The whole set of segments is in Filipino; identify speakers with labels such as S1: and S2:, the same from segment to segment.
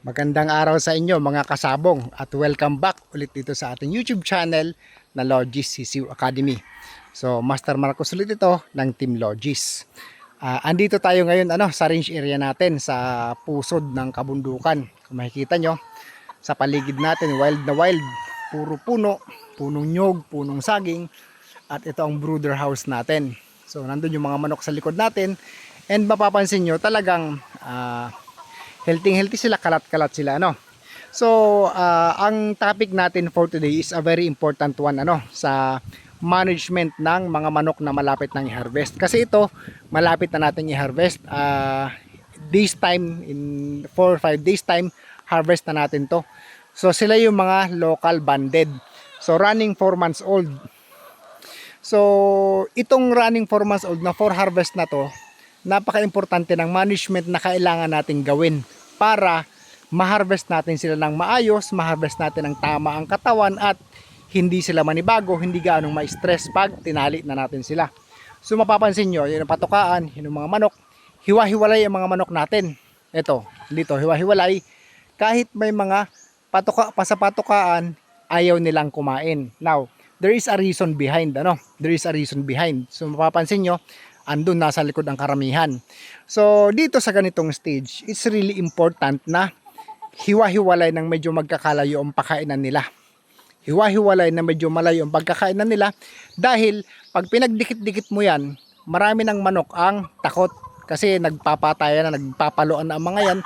S1: Magandang araw sa inyo mga kasabong at welcome back ulit dito sa ating YouTube channel na Logis CCU Academy. So Master Marcos ulit ito ng Team Logis. Ah, andito tayo ngayon ano sa range area natin sa pusod ng kabundukan. Kung makikita nyo sa paligid natin wild na wild, puro puno, punong nyog, punong saging at ito ang brooder house natin. So nandun yung mga manok sa likod natin and mapapansin nyo talagang ah, healthy healthy sila, kalat-kalat sila ano. So, ah, ang topic natin for today is a very important one ano sa management ng mga manok na malapit nang i-harvest. Kasi ito, malapit na natin i-harvest. Ah, this time in 4 or 5 days time harvest na natin to. So sila yung mga local banded. So running 4 months old. So itong running 4 months old na 4 harvest na to, napaka-importante ng management na kailangan nating gawin para ma-harvest natin sila ng maayos, ma-harvest natin ng tama ang katawan at hindi sila manibago, hindi gaanong ma-stress pag tinali na natin sila. So mapapansin nyo, yun ang patukaan, yun ang mga manok, hiwa-hiwalay ang mga manok natin. Ito, dito, hiwa-hiwalay. Kahit may mga patuka, pa sa patukaan, ayaw nilang kumain. Now, there is a reason behind, ano? There is a reason behind. So mapapansin nyo, andun nasa likod ang karamihan. So, dito sa ganitong stage, it's really important na hiwa-hiwalay ng medyo magkakalayo ang pakainan nila. Hiwa-hiwalay na medyo malayo ang pagkakainan nila dahil pag pinagdikit-dikit mo yan, marami ng manok ang takot kasi nagpapatayan na, nagpapaluan na ang mga yan,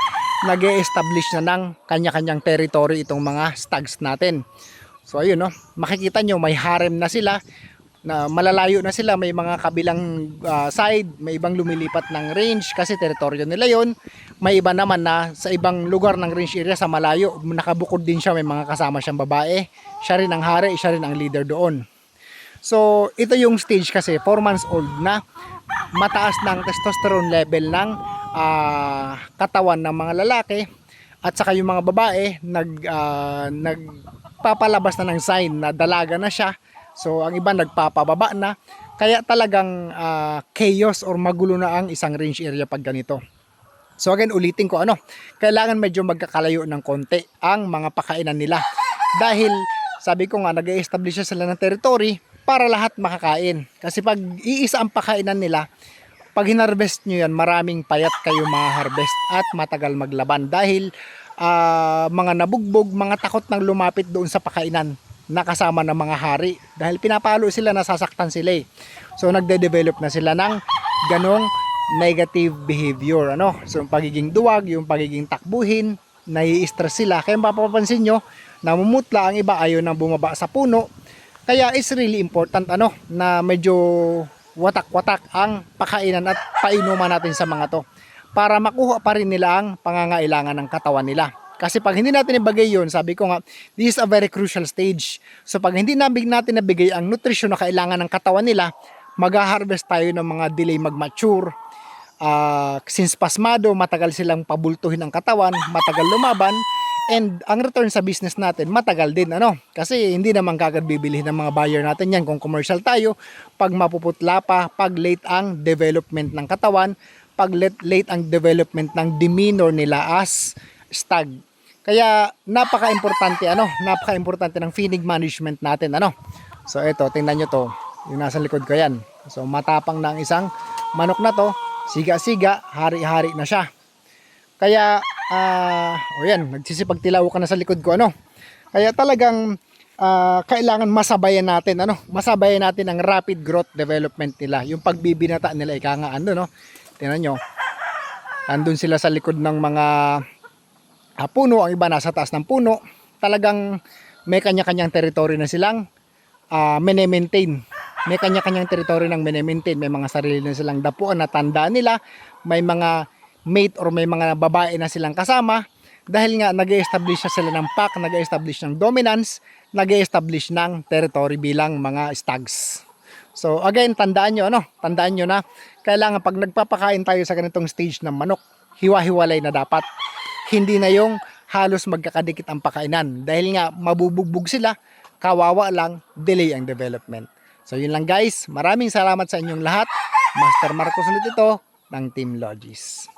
S1: nag establish na ng kanya-kanyang territory itong mga stags natin. So ayun no, makikita nyo may harem na sila, na malalayo na sila, may mga kabilang ah, side, may ibang lumilipat ng range kasi teritoryo nila yon. May iba naman na sa ibang lugar ng range area sa malayo, nakabukod din siya, may mga kasama siyang babae. Siya rin ang hari, siya rin ang leader doon. So, ito yung stage kasi, 4 months old na, mataas ng testosterone level ng ah, katawan ng mga lalaki at saka yung mga babae nag ah, nagpapalabas na ng sign na dalaga na siya So ang iba nagpapababa na kaya talagang ah, chaos or magulo na ang isang range area pag ganito. So again ulitin ko ano, kailangan medyo magkakalayo ng konti ang mga pakainan nila. Dahil sabi ko nga nag-establish sila ng territory para lahat makakain. Kasi pag iisa ang pakainan nila, pag hinarvest nyo yan, maraming payat kayo ma-harvest at matagal maglaban. Dahil ah, mga nabugbog, mga takot nang lumapit doon sa pakainan nakasama ng mga hari dahil pinapalo sila nasasaktan sila eh. So nagde-develop na sila ng ganong negative behavior ano. So yung pagiging duwag, yung pagiging takbuhin, nai-stress sila. Kaya mapapansin nyo, namumutla ang iba ayaw nang bumaba sa puno. Kaya is really important ano na medyo watak-watak ang pakainan at painuman natin sa mga to para makuha pa rin nila ang pangangailangan ng katawan nila. Kasi pag hindi natin ibigay yun, sabi ko nga, this is a very crucial stage. So pag hindi namin natin nabigay ang nutrisyon na kailangan ng katawan nila, mag-harvest tayo ng mga delay mag-mature. Ah, since pasmado, matagal silang pabultuhin ang katawan, matagal lumaban, and ang return sa business natin, matagal din. ano Kasi hindi naman kagad bibili ng mga buyer natin yan kung commercial tayo. Pag mapuputla pa, pag late ang development ng katawan, pag late ang development ng demeanor nila as stag. Kaya napaka-importante ano, napaka-importante ng feeding management natin ano. So ito, tingnan nyo to, yung nasa likod ko yan. So matapang na ang isang manok na to, siga-siga, hari-hari na siya. Kaya ah, o yan, nagsisipagtilaw ka na sa likod ko ano. Kaya talagang ah, kailangan masabayan natin ano, masabayan natin ang rapid growth development nila, yung pagbibinata nila ika ano no. Tingnan nyo. Andun sila sa likod ng mga ah, puno, ang iba nasa taas ng puno. Talagang may kanya-kanyang territory na silang ah, mene-maintain. May kanya-kanyang territory ng mene-maintain. May mga sarili na silang dapuan na tanda nila. May mga mate or may mga babae na silang kasama. Dahil nga nag establish na sila ng pack, nag establish ng dominance, nag establish ng territory bilang mga stags. So again, tandaan nyo, ano? Tandaan nyo na kailangan pag nagpapakain tayo sa ganitong stage ng manok, hiwa-hiwalay na dapat hindi na yung halos magkakadikit ang pakainan. Dahil nga mabubugbog sila, kawawa lang, delay ang development. So yun lang guys, maraming salamat sa inyong lahat. Master Marcos ulit ito ng Team Logis.